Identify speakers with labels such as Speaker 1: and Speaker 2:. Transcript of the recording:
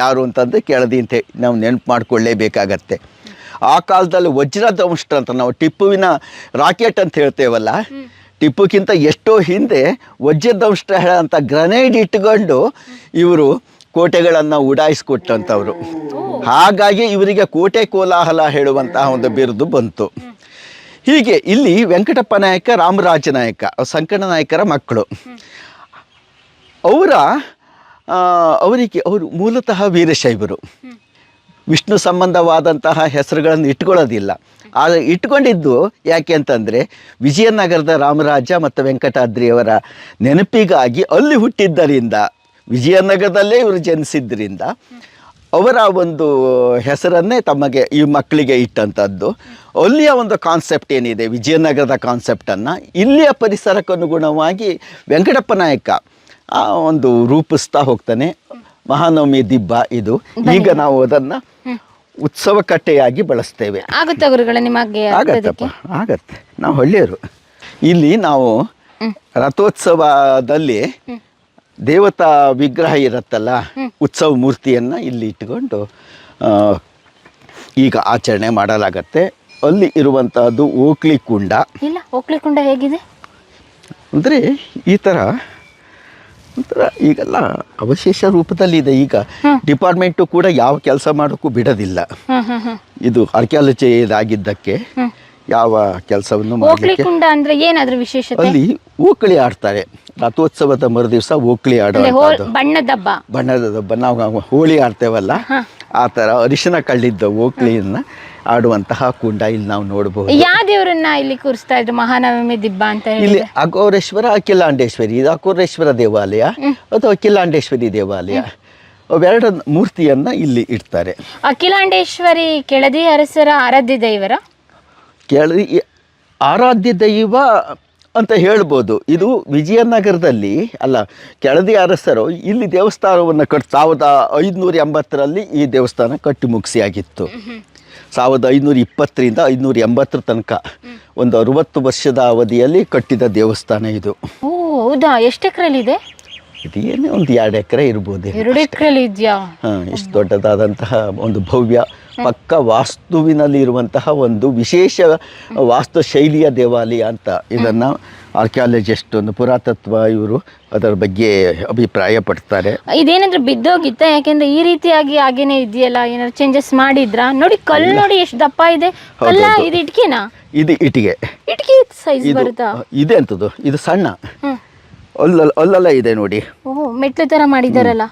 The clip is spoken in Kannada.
Speaker 1: ಯಾರು ಅಂತಂದರೆ ಅಂತ ನಾವು ನೆನಪು ಮಾಡ್ಕೊಳ್ಳೇಬೇಕಾಗತ್ತೆ. ಆ ಕಾಲದಲ್ಲಿ ವಜ್ರದಂಷ್ಟ ಅಂತ ನಾವು ಟಿಪ್ಪುವಿನ ರಾಕೆಟ್ ಅಂತ ಹೇಳ್ತೇವಲ್ಲ, ಟಿಪ್ಪುಕ್ಕಿಂತ ಎಷ್ಟೋ ಹಿಂದೆ ವಜ್ರದಂಷ್ಟ ಅಂತ ಗ್ರನೇಡ್ ಇಟ್ಕೊಂಡು ಇವರು ಕೋಟೆಗಳನ್ನು ಉಡಾಯಿಸ್ಕೊಟ್ಟಂಥವ್ರು ಹಾಗಾಗಿ ಇವರಿಗೆ ಕೋಟೆ ಕೋಲಾಹಲ ಹೇಳುವಂತಹ ಒಂದು ಬಿರುದು ಬಂತು. ಹೀಗೆ ಇಲ್ಲಿ ವೆಂಕಟಪ್ಪ ನಾಯಕ, ರಾಮರಾಜ ನಾಯಕ, ಸಂಕಟ ನಾಯಕರ ಮಕ್ಕಳು. ಅವರ ಅವರಿಗೆ ಅವರು ಮೂಲತಃ ವೀರಶೈವರು. ವಿಷ್ಣು ಸಂಬಂಧವಾದಂತಹ ಹೆಸರುಗಳನ್ನು ಇಟ್ಕೊಳ್ಳೋದಿಲ್ಲ. ಆದರೆ ಇಟ್ಕೊಂಡಿದ್ದು ಯಾಕೆ ಅಂತಂದರೆ ವಿಜಯನಗರದ ರಾಮರಾಜ ಮತ್ತು ವೆಂಕಟಾದ್ರಿಯವರ ನೆನಪಿಗಾಗಿ ಅಲ್ಲಿ ಹುಟ್ಟಿದ್ದರಿಂದ, ವಿಜಯನಗರದಲ್ಲೇ ಇವರು ಜನಿಸಿದ್ದರಿಂದ ಅವರ ಒಂದು ಹೆಸರನ್ನೇ ತಮಗೆ ಈ ಮಕ್ಕಳಿಗೆ ಇಟ್ಟಂಥದ್ದು. ಅಲ್ಲಿಯ ಒಂದು ಕಾನ್ಸೆಪ್ಟ್ ಏನಿದೆ, ವಿಜಯನಗರದ ಕಾನ್ಸೆಪ್ಟನ್ನು ಇಲ್ಲಿಯ ಪರಿಸರಕ್ಕನುಗುಣವಾಗಿ ವೆಂಕಟಪ್ಪ ನಾಯಕ ಆ ಒಂದು ರೂಪಿಸ್ತಾ ಹೋಗ್ತಾನೆ. ಮಹಾನವಮಿ ದಿಬ್ಬ ಇದು. ಈಗ ನಾವು ಅದನ್ನ ಉತ್ಸವ ಕಟ್ಟೆಯಾಗಿ ಬಳಸ್ತೇವೆ.
Speaker 2: ನಿಮಗೆ
Speaker 1: ಆಗತ್ತಪ್ಪ ಆಗತ್ತೆ. ನಾವು ಹಳ್ಳಿಯರು ಇಲ್ಲಿ ನಾವು ರಥೋತ್ಸವದಲ್ಲಿ ದೇವತಾ ವಿಗ್ರಹ ಇರುತ್ತಲ್ಲ ಉತ್ಸವ ಮೂರ್ತಿಯನ್ನು ಇಲ್ಲಿ ಇಟ್ಟುಕೊಂಡು ಈಗ ಆಚರಣೆ ಮಾಡಲಾಗತ್ತೆ. ಅಲ್ಲಿ ಇರುವಂತಹದ್ದು ಓಕ್ಲಿ ಕುಂಡ
Speaker 2: ಇಲ್ಲ ಕುಂಡ ಹೇಗಿದೆ?
Speaker 1: ಅಂದರೆ ಈ ಥರ ಒಂಥರ ಈಗೆಲ್ಲ ಅವಶೇಷ ರೂಪದಲ್ಲಿದೆ ಈಗ. ಡಿಪಾರ್ಟ್ಮೆಂಟು ಕೂಡ ಯಾವ ಕೆಲಸ ಮಾಡೋಕ್ಕೂ ಬಿಡೋದಿಲ್ಲ. ಇದು ಆರ್ಕಿಯಾಲಜಿ ಇದಾಗಿದ್ದಕ್ಕೆ ಯಾವ ಕೆಲಸವನ್ನು ಮಾಡಲಿಕ್ಕೆ
Speaker 2: ಅಂದ್ರೆ ಏನಾದ್ರೂ ವಿಶೇಷತೆ?
Speaker 1: ಅಲ್ಲಿ ಓಕಳಿ ಆಡ್ತಾರೆ. ರಥೋತ್ಸವದ ಮರುದಿವಸ ಓಕಳಿ ಆಡೋ
Speaker 2: ಬಣ್ಣದ ಹಬ್ಬ.
Speaker 1: ಬಣ್ಣದ ನಾವು ಹೋಳಿ ಆಡ್ತೇವಲ್ಲ. ಆ ಥರ ಅರಿಶಿನ ಕಳ್ಳಿದ್ದ ಓಕ್ಳಿಯನ್ನ ಆಡುವಂತಹ ಕುಂಡ ಇಲ್ಲಿ ನಾವು ನೋಡಬಹುದು
Speaker 2: ಯಾವ ದೇವರನ್ನ ಇಲ್ಲಿ ಕೂರಿಸ್ತಾ ಇದ್ರು? ಮಹಾನವಮಿ ದಿಬ್ಬ ಅಂತ ಹೇಳಿ
Speaker 1: ಇಲ್ಲಿ ಅಘೋರೇಶ್ವರ ಅಖಿಲಾಂಡೇಶ್ವರಿ ಇದು ಅಘೋರೇಶ್ವರ ದೇವಾಲಯ ಅಥವಾ ಅಖಿಲಾಂಡೇಶ್ವರಿ ದೇವಾಲಯ. ಅವೆರಡ ಮೂರ್ತಿಯನ್ನ ಇಲ್ಲಿ ಇಡ್ತಾರೆ.
Speaker 2: ಅಖಿಲಾಂಡೇಶ್ವರಿ ಕೆಳದಿ ಅರಸರ ಆರಾಧ್ಯ ದೈವರ?
Speaker 1: ಕೆಳದಿ ಆರಾಧ್ಯ ದೈವ ಅಂತ ಹೇಳ್ಬೋದು. ಇದು ವಿಜಯನಗರದಲ್ಲಿ ಅಲ್ಲ ಕೆಳದಿ ಅರಸರು ಇಲ್ಲಿ ದೇವಸ್ಥಾನವನ್ನು ಕಟ್ ಸಾವಿರದ ಐದುನೂರ ಎಂಬತ್ತರಲ್ಲಿ ಈ ದೇವಸ್ಥಾನ ಕಟ್ಟಿ ಮುಗಿಸಿಯಾಗಿತ್ತು. ಸಾವಿರದ ಐನೂರ ಇಪ್ಪತ್ತರಿಂದ ಐನೂರ ಎಂಬತ್ತರ ತನಕ ಒಂದು ಅರುವತ್ತು ವರ್ಷದ ಅವಧಿಯಲ್ಲಿ ಕಟ್ಟಿದ ದೇವಸ್ಥಾನ ಇದು.
Speaker 2: ಹೌದಾ? ಎಷ್ಟು ಎಕರೆಲಿ ಇದೆ
Speaker 1: ಇದೇನೇ ಒಂದು ಎರಡು ಎಕರೆ ಇರ್ಬೋದು
Speaker 2: ಎರಡು ಎಕರೆಲಿ ಇದೆಯಾ?
Speaker 1: ಹಾಂ ಇಷ್ಟು ದೊಡ್ಡದಾದಂತಹ ಒಂದು ಭವ್ಯ ಪಕ್ಕ ವಾಸ್ತುವಿನಲ್ಲಿ ಇರುವಂತಹ ಒಂದು ವಿಶೇಷ ವಾಸ್ತು ಶೈಲಿಯ ದೇವಾಲಯ ಅಂತ ಇದನ್ನು ಆರ್ಕಿಯಾಲಜಿಸ್ಟ್ ಒಂದು ಪುರಾತತ್ವ ಇವರು ಅದರ ಬಗ್ಗೆ ಅಭಿಪ್ರಾಯ ಪಡ್ತಾರೆ.
Speaker 2: ಇದೇನಂದ್ರೆ ಬಿದ್ದೋಗಿತ್ತ? ಯಾಕೆಂದ್ರೆ ಈ ರೀತಿಯಾಗಿ ಹಾಗೇನೆ ಇದೆಯಲ್ಲ? ಏನಾದ್ರು ಚೇಂಜಸ್ ಮಾಡಿದ್ರಾ? ನೋಡಿ ಕಲ್ಲು ನೋಡಿ ಎಷ್ಟು ದಪ್ಪ ಇದೆ. ಕಲ್ಲ. ಇದು ಇಟ್ಕಿನಾ?
Speaker 1: ಇದು ಇಟ್ಟಿಗೆ.
Speaker 2: ಇಟ್ಕಿ ಸೈಜ್ ಬರುತ್ತಾ?
Speaker 1: ಇದೆ ಅಂತದ್ದು. ಇದು ಸಣ್ಣ. ಅಲ್ಲಲ್ಲ ಅಲ್ಲೆಲ್ಲ ಇದೆ ನೋಡಿ.
Speaker 2: ಓಹ್ ಮೆಟ್ಲು ತರ ಮಾಡಿದಾರಲ್ಲ.